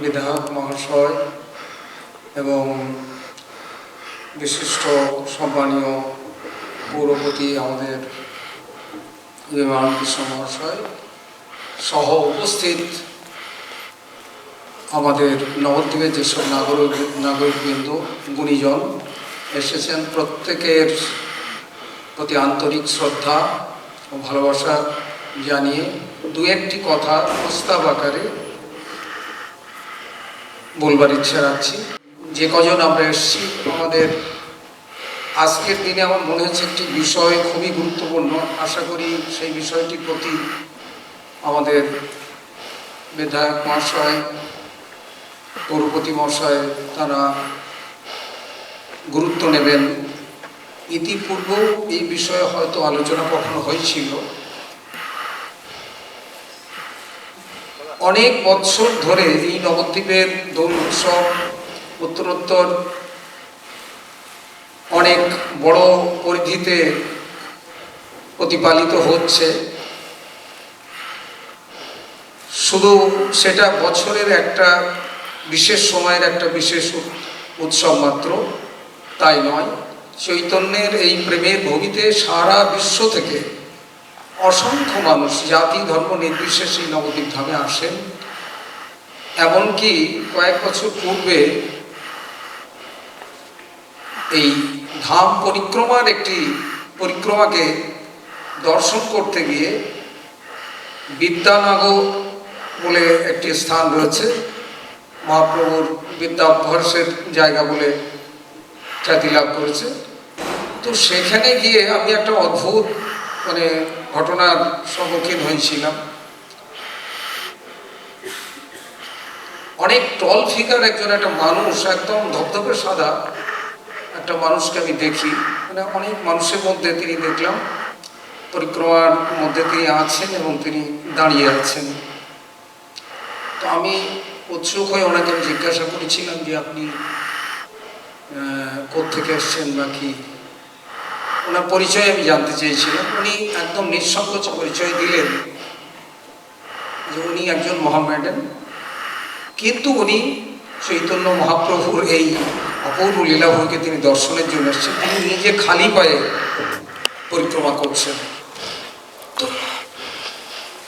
বিধায়ক মহাশয় এবং বিশিষ্ট সম্মানীয় পৌরপতি আমাদের বিমান কৃষ্ণ মহাশয় সহ উপস্থিত আমাদের নবদ্বীপের যেসব নাগরিক, নাগরিকবৃন্দ, গুণীজন এসেছেন, প্রত্যেকের প্রতি আন্তরিক শ্রদ্ধা ও ভালোবাসা জানিয়ে দু একটি কথা প্রস্তাব আকারে বলবার ইচ্ছা রাখছি। যে কজন আমরা এসেছি, আমাদের আজকের দিনে আমার মনে হচ্ছে একটি বিষয় খুবই গুরুত্বপূর্ণ। আশা করি সেই বিষয়টির প্রতি আমাদের বিধায়ক মহাশয়, পৌরপতি মহাশয়, তারা গুরুত্ব নেবেন। ইতিপূর্বেও এই বিষয়ে হয়তো আলোচনা কখনো হয়েছিল। অনেক বৎসর ধরে এই নবদ্বীপের দোল উৎসব, উত্তরোত্তর, অনেক বড় পরিধিতে প্রতিপালিত হচ্ছে। শুধু সেটা বছরের একটা বিশেষ সময়ের একটা বিশেষ উৎসব মাত্র, তাই নয়। চৈতন্যের এই প্রেমের ভূমিতে সারা বিশ্ব থেকে অসংখ্য মানুষ, জাতি, ধর্ম নির্বিশেষে নবদ্বীপ ধামে আসেন। এমনকি কয়েক বছর পূর্বে এই ধাম পরিক্রমার একটি পরিক্রমাকে দর্শন করতে গিয়ে বিদ্যানগর বলে একটি স্থান রয়েছে। মহাপ্রভুর বিদ্যাভ্যাসের জায়গা বলে খ্যাতি লাভ করেছে। তো সেখানে গিয়ে আমি একটা অদ্ভুত মানে ঘটনার সম্মুখীন হয়েছিলাম। অনেক টল ফিগার একজন, একটা মানুষ, একদম ধপধপে সাদা, একটা মানুষকে আমি দেখি। মানে অনেক মানুষের মধ্যে তিনি দেখলাম, পরিক্রমার মধ্যে তিনি আছেন এবং তিনি দাঁড়িয়ে আছেন। তো আমি উৎসুক হয়ে ওনাকে জিজ্ঞাসা করেছিলাম যে আপনি কোথেকে এসছেন বা কি? ওনার পরিচয় আমি জানতে চেয়েছিলাম। উনি একদম নিঃসংকোচ পরিচয় দিলেন যে উনি একজন মহামেডান কিন্তু উনি চৈতন্য মহাপ্রভুর এই অপূর্ব লীলাভূমিকে তিনি দর্শনের জন্য এসেছেন। তিনি নিজে খালি পায়ে পরিক্রমা করছেন। তো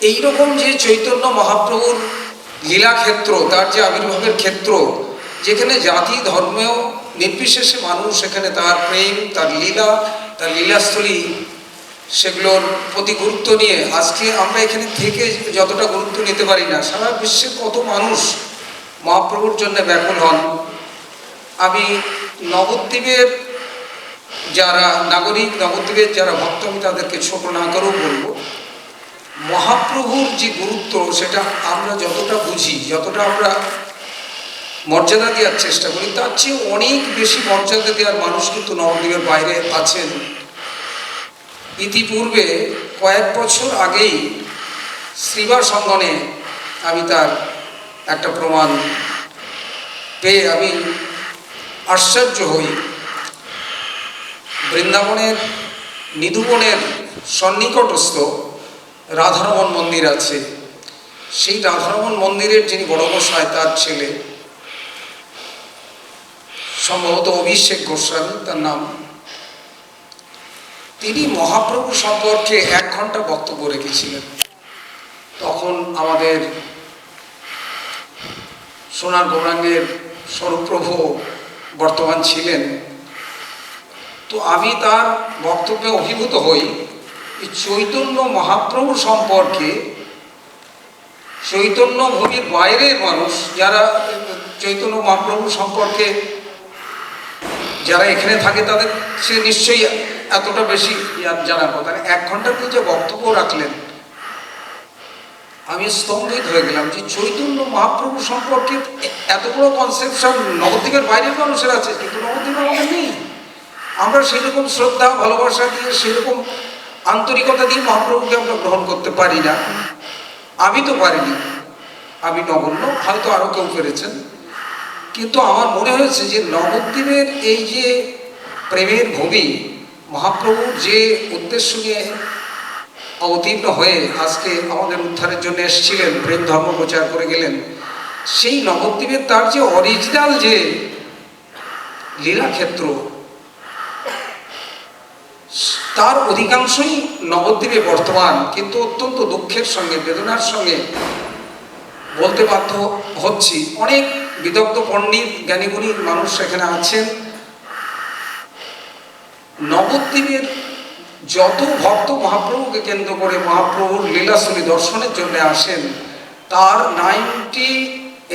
এইরকম যে চৈতন্য মহাপ্রভুর লীলাক্ষেত্র, তার যে আবির্ভাবের ক্ষেত্র, যেখানে জাতি, ধর্মেও নির্বিশেষে মানুষ এখানে তার প্রেম, তার লীলা তার লীলাস্থলী, সেগুলোর প্রতি গুরুত্ব নিয়ে আজকে আমরা এখানে থেকে যতটা গুরুত্ব নিতে পারি না, সারা বিশ্বে কত মানুষ মহাপ্রভুর জন্য ব্যাকুল হন। আমি নবদ্বীপের যারা নাগরিক, নবদ্বীপের যারা ভক্ত, আমি তাদেরকে ছোট না করেও বলব, মহাপ্রভুর যে গুরুত্ব, সেটা আমরা যতটা বুঝি, যতটা আমরা মর্যাদা দেওয়ার চেষ্টা করি। তার চেয়ে অনেক বেশি মর্যাদা দেওয়ার মানুষ কিন্তু নবদ্বীপের বাইরে আছেন। ইতিপূর্বে কয়েক বছর আগেই শ্রীবার সঙ্গনে আমি তার একটা প্রমাণ পেয়ে আমি আশ্চর্য হই। বৃন্দাবনের নিধুবনের সন্নিকটস্থ রাধারমন মন্দির আছে। সেই রাধারমন মন্দিরের যিনি বড় গোসাই তার ছেলে সম্ভবত অভিষেক গোস্বামী, তার নাম। তিনি মহাপ্রভু সম্পর্কে এক ঘণ্টা বক্তব্য রেখেছিলেন। তখন আমাদের সোনার গৌরাঙ্গের স্বরূপপ্রভু বর্তমান ছিলেন। তো আমি তার বক্তব্যে অভিভূত হই চৈতন্য মহাপ্রভু সম্পর্কে চৈতন্য ভূমির বাইরের মানুষ যারা চৈতন্য মহাপ্রভু সম্পর্কে যারা এখানে থাকে, তাদের সে নিশ্চয়ই এতটা বেশি জানার কথা। এক ঘন্টাতে যে বক্তব্য রাখলেন, আমি স্তম্ভিত হয়ে গেলাম যে চৈতন্য মহাপ্রভু সম্পর্কে এত বড় কনসেপশন নবদ্বীপের বাইরের মানুষের আছে, কিন্তু নবদ্বীপের আমাদের নেই। আমরা সেরকম শ্রদ্ধা, ভালোবাসা দিয়ে সেরকম আন্তরিকতা দিয়ে মহাপ্রভুকে আমরা গ্রহণ করতে পারি না। আমি তো পারিনি। আমি নগণ্য, হয়তো আরও কেউ পেরেছেন। কিন্তু আমার মনে হয়েছে যে নবদ্বীপের এই যে প্রেমের ভূমি, মহাপ্রভুর যে উদ্দেশ্য নিয়ে অবতীর্ণ হয়ে আজকে আমাদের উদ্ধারের জন্য এসেছিলেন, প্রেম ধর্ম প্রচার করে গেলেন, সেই নবদ্বীপের তার যে অরিজিনাল যে লীলাক্ষেত্র, তার অধিকাংশই নবদ্বীপে বর্তমান, কিন্তু অত্যন্ত দুঃখের সঙ্গে, বেদনার সঙ্গে বলতে বাধ্য হচ্ছি। অনেক বিদগ্ধ পণ্ডিত জ্ঞানীগুণী মানুষ সেখানে আছেন। নবদ্বীপের যত ভক্ত মহাপ্রভুকে কেন্দ্র করে মহাপ্রভুর লীলাস্থলী দর্শনের জন্য আসেন, তার নাইনটি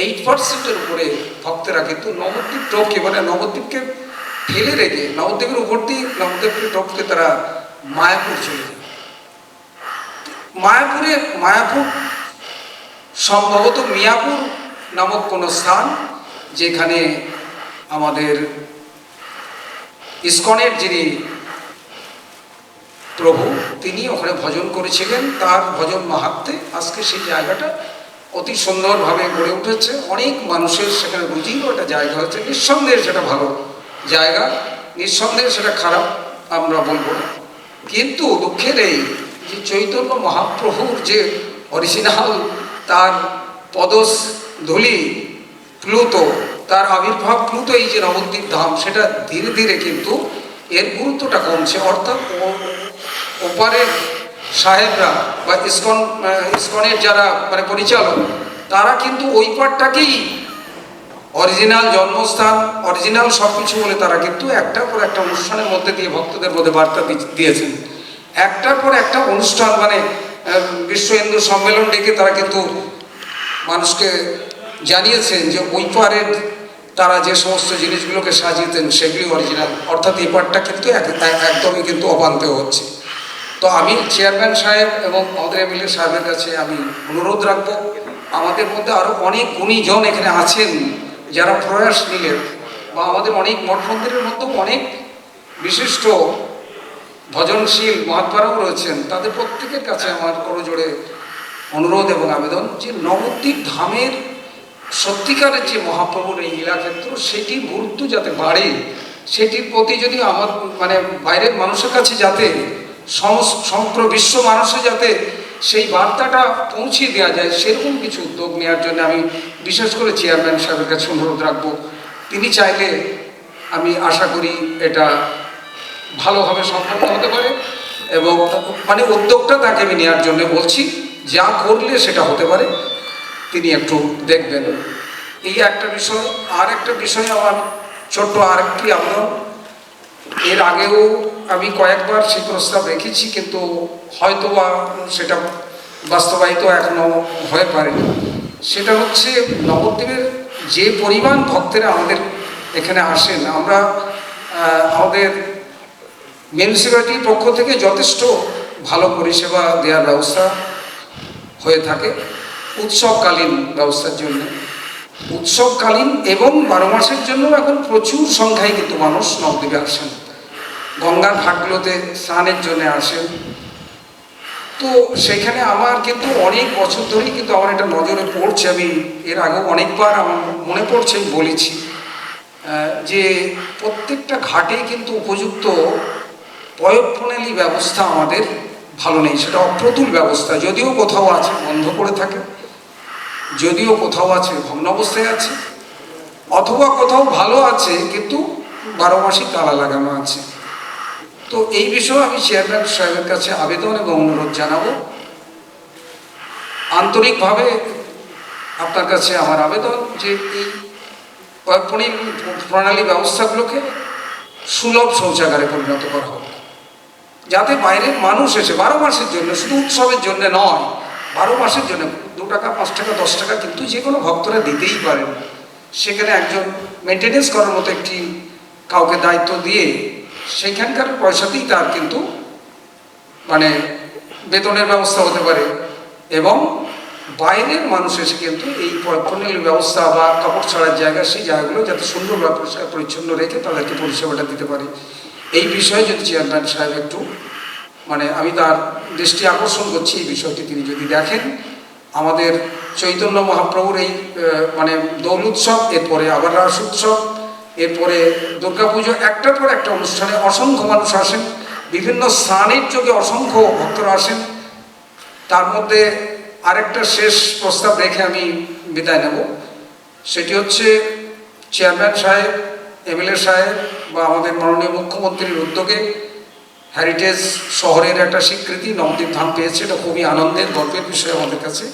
এইট পার্সেন্টের উপরে ভক্তেরা কিন্তু নবদ্বীপ টপকে মানে নবদ্বীপকে ফেলে রেখে, নবদ্বীপের উপর দিয়ে নবদ্বীপকে টপকে তারা মায়াপুর চলে যায়। মায়াপুরে, মায়াপুর, সম্ভবত মিয়াপুর নামক কোনো স্থান যেখানে আমাদের ইস্কনের যিনি প্রভু, তিনি ওখানে ভজন করেছিলেন। তার ভজন মাহাত্মে আজকে সেই জায়গাটা অতি সুন্দরভাবে গড়ে উঠেছে। অনেক মানুষের সেখানে রুজিরও একটা জায়গা হচ্ছে নিঃসন্দেহে সেটা ভালো জায়গা, নিঃসন্দেহে সেটা খারাপ, আমরা বলব কিন্তু দুঃখের এই যে চৈতন্য মহাপ্রভুর যে অরিজিনাল তার পদস ধুলি, প্লুত, তার আবির্ভাব প্লুত এই যে নবদ্বীপ ধাম, সেটা ধীরে ধীরে কিন্তু এর গুরুত্বটা কমছে। অর্থাৎ ওপারের সাহেবরা বা ইসকন ইসকনের যারা মানে পরিচালক, তারা কিন্তু ওই পারটাকেই অরিজিনাল জন্মস্থান, অরিজিনাল সব কিছু বলে তারা কিন্তু একটার পর একটা অনুষ্ঠানের মধ্যে দিয়ে ভক্তদের মধ্যে বার্তা দিয়েছেন। একটার পর একটা অনুষ্ঠান মানে বিশ্ব হিন্দু সম্মেলন ডেকে তারা কিন্তু মানুষকে জানিয়েছেন যে ওই পারের তারা যে সমস্ত জিনিসগুলোকে সাজিয়েছেন, সেগুলি অরিজিনাল অর্থাৎ এই পারটা কিন্তু এক- এক- একদমই কিন্তু অপান্তেও হচ্ছে। তো আমি চেয়ারম্যান সাহেব এবং আমাদের এমএলএ সাহেবের কাছে আমি অনুরোধ রাখব। আমাদের মধ্যে আরও অনেক গুণীজন এখানে আছেন যারা প্রয়াস নিলেন বা আমাদের অনেক মঠ মন্দিরের মধ্যেও অনেক বিশিষ্ট ভজনশীল মহাত্মারাও রয়েছেন। তাদের প্রত্যেকের কাছে আমার করজোড়ে অনুরোধ এবং আবেদন যে নবদ্বীপ ধামের সত্যিকারের যে মহাপ্রভুর এই লীলাক্ষেত্র সেটির গুরুত্ব যাতে বাড়ে সেটির প্রতি যদি আমার মানে বাইরের মানুষের কাছে যাতে সমগ্র বিশ্ব মানুষে যাতে সেই বার্তাটা পৌঁছে দেওয়া যায়, সেরকম কিছু উদ্যোগ নেওয়ার জন্য আমি বিশেষ করে চেয়ারম্যান সাহেবের কাছে অনুরোধ রাখব। তিনি চাইলে আমি আশা করি এটা ভালোভাবে সম্পন্ন হতে পারে এবং মানে উদ্যোগটা তাকে আমি নেওয়ার জন্য বলছি। যা করলে সেটা হতে পারে, তিনি একটু দেখবেন। এই একটা বিষয় আর একটা বিষয় আমার ছোট্ট আরেকটি আবেদন এর আগেও আমি কয়েকবার সেই প্রস্তাব রেখেছি, কিন্তু হয়তো বা সেটা বাস্তবায়িত এখনও হয়ে পারেনি। সেটা হচ্ছে, নবদ্বীপের যে পরিমাণ ভক্তেরা আমাদের এখানে আসেন, আমরা আমাদের মিউনিসিপ্যালিটির পক্ষ থেকে যথেষ্ট ভালো পরিষেবা দেওয়ার ব্যবস্থা হয়ে থাকে উৎসবকালীন ব্যবস্থার জন্য। উৎসবকালীন এবং বারো মাসের জন্য এখন প্রচুর সংখ্যায় কিন্তু মানুষ নবদ্বীপে আসেন। গঙ্গার ঘাটগুলোতে স্নানের জন্য আসেন। তো সেখানে আমার কিন্তু অনেক বছর ধরেই কিন্তু আমার এটা নজরে পড়ছে। আমি এর আগেও অনেকবার আমার মনে পড়ছে, আমি বলেছি যে প্রত্যেকটা ঘাটে কিন্তু উপযুক্ত পয়ঃ প্রণালী ব্যবস্থা আমাদের ভালো নেই, সেটা অপ্রতুল ব্যবস্থা। যদিও কোথাও আছে, বন্ধ করে থাকে। যদিও কোথাও আছে ভগ্ন অবস্থায় আছে। অথবা কোথাও ভালো আছে, কিন্তু বারো মাসই তালা লাগানো আছে। তো এই বিষয়ে আমি চেয়ারম্যান সাহেবের কাছে আবেদন এবং অনুরোধ জানাব। আন্তরিকভাবে আপনার কাছে আমার আবেদন যে এই প্রণালী ব্যবস্থাগুলোকে সুলভ শৌচাগারে পরিণত করা হোক। যাতে বাইরের মানুষ এসে, বারো মাসের জন্য, শুধু উৎসবের জন্য নয়, বারো মাসের জন্য দু টাকা, পাঁচ টাকা, দশ টাকা কিন্তু যে কোনো ভক্তরা দিতেই পারেন। সেখানে একজন মেনটেনেন্স করার মতো একটি কাউকে দায়িত্ব দিয়ে সেখানকার পয়সাতেই তার কিন্তু মানে বেতনের ব্যবস্থা হতে পারে এবং বাইরের মানুষ এসে কিন্তু এই পণ্যের ব্যবস্থা বা কাপড় ছাড়ার জায়গা, সেই জায়গাগুলো যাতে সুন্দর পরিষ্কার পরিচ্ছন্ন রেখে তাদেরকে পরিষেবাটা দিতে পারে। এই বিষয়ে যদি চেয়ারম্যান সাহেব একটু মানে আমি তার দৃষ্টি আকর্ষণ করছি এই বিষয়টি, তিনি যদি দেখেন, আমাদের চৈতন্য মহাপ্রভুর এই মানে দোল উৎসব, এরপরে আবার রাস উৎসব, এরপরে দুর্গাপুজো, একটার পর একটা অনুষ্ঠানে অসংখ্য মানুষ আসেন, বিভিন্ন স্নানের যোগে অসংখ্য ভক্তরা আসেন। তার মধ্যে আরেকটা শেষ প্রস্তাব রেখে আমি বিদায় নেব। সেটি হচ্ছে, চেয়ারম্যান সাহেব এমএলএ সাহেব বা আমাদের মাননীয় মুখ্যমন্ত্রীর উদ্যোগে হ্যারিটেজ শহরের একটা স্বীকৃতি, নবদ্বীপ ধাম পেয়েছে। এটা খুবই আনন্দের গর্বের বিষয় আমাদের কাছে।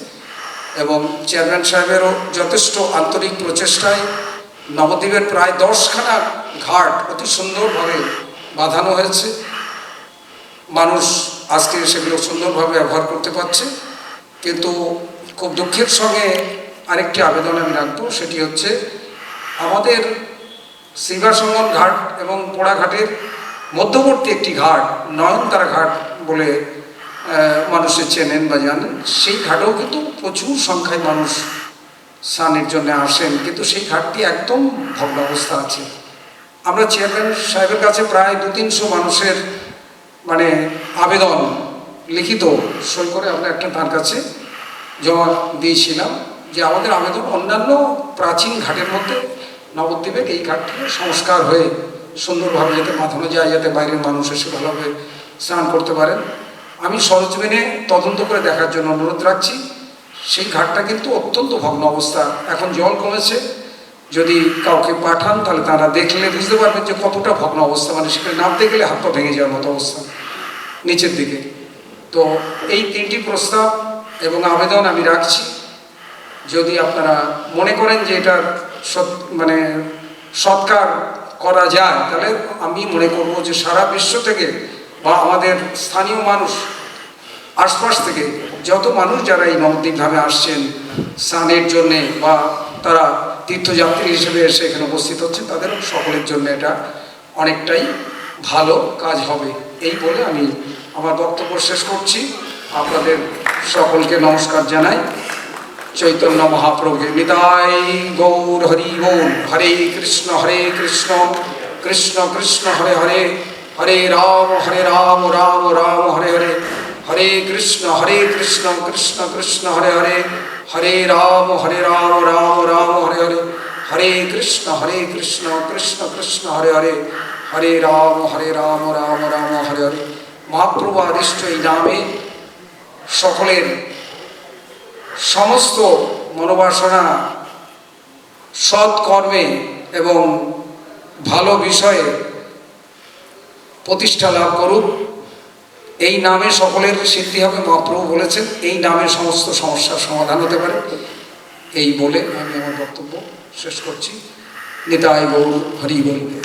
এবং চেয়ারম্যান সাহেবেরও যথেষ্ট আন্তরিক প্রচেষ্টায় নবদ্বীপের প্রায় দশখানা ঘাট অতি সুন্দরভাবে বাঁধানো হয়েছে। মানুষ আজকে সেগুলো সুন্দরভাবে ব্যবহার করতে পারছে। কিন্তু খুব দুঃখের সঙ্গে আরেকটি আবেদন আমি রাখব, সেটি হচ্ছে আমাদের শ্রীবাসঙ্গন ঘাট এবং পোড়াঘাটের মধ্যবর্তী একটি ঘাট নয়নতারা ঘাট বলে আহ, মানুষে চেনেন বা জানেন। সেই ঘাটেও কিন্তু প্রচুর সংখ্যায় মানুষ স্নানের জন্য আসেন কিন্তু সেই ঘাটটি একদম ভগ্নাবস্থা আছে। আমরা চেয়ারম্যান সাহেবের কাছে প্রায় দু তিনশো মানুষের মানে আবেদন লিখিত সই করে আমরা একটা তার কাছে জমা দিয়েছিলাম যে আমাদের আবেদন অন্যান্য প্রাচীন ঘাটের মধ্যে নবদ্বীপের এই ঘাটটিকে সংস্কার হয়ে সুন্দরভাবে যাতে মাথানো যায়, যাতে বাইরের মানুষ এসে ভালোভাবে স্নান করতে পারেন। আমি সরজমিনে তদন্ত করে দেখার জন্য অনুরোধ রাখছি। সেই ঘাটটা কিন্তু অত্যন্ত ভগ্ন অবস্থা। এখন জল কমেছে। যদি কাউকে পাঠান, তাহলে তারা দেখলে বুঝতে পারবেন যে কতটা ভগ্ন অবস্থা। মানে সেখানে নামতে গেলে হাত পা ভেঙে যাওয়ার মতো অবস্থা নিচের দিকে। তো এই তিনটি প্রস্তাব এবং আবেদন আমি রাখছি। যদি আপনারা মনে করেন যে এটার মানে সৎকার করা যায়, তাহলে আমি মনে করব যে সারা বিশ্ব থেকে বা আমাদের স্থানীয় মানুষ আশপাশ থেকে যত মানুষ যারা এই নবদ্বীপ ধামে আসছেন, স্নানের জন্যে বা তারা তীর্থযাত্রী হিসেবে এসে এখানে উপস্থিত হচ্ছে তাদের সকলের জন্য এটা অনেকটাই ভালো কাজ হবে। এই বলে আমি আমার বক্তব্য শেষ করছি। আপনাদের সকলকে নমস্কার জানাই। চৈতন্য মহাপ্রভুকে নিতাই গৌর হরি গৌর হরে কৃষ্ণ হরে কৃষ্ণ কৃষ্ণ কৃষ্ণ হরে হরে হরে রাম হরে রাম রাম রাম হরে হরে হরে কৃষ্ণ হরে কৃষ্ণ কৃষ্ণ কৃষ্ণ হরে হরে হরে রাম হরে রাম রাম রাম হরে হরে হরে কৃষ্ণ হরে কৃষ্ণ কৃষ্ণ কৃষ্ণ হরে হরে হরে রাম হরে রাম রাম রাম হরে হরে মহাপ্রভু আদিষ্ট এই নামে সকলের সমস্ত মনোবাসনা, সৎকর্মে এবং ভালো বিষয়ে প্রতিষ্ঠা লাভ করুক এই নামে সকলের সিদ্ধি হবে, মহাপ্রভু বলেছেন, এই নামে সমস্ত সমস্যার সমাধান হতে পারে। এই বলে আমি আমার বক্তব্য শেষ করছি। নিতাই গৌর, হরি বল।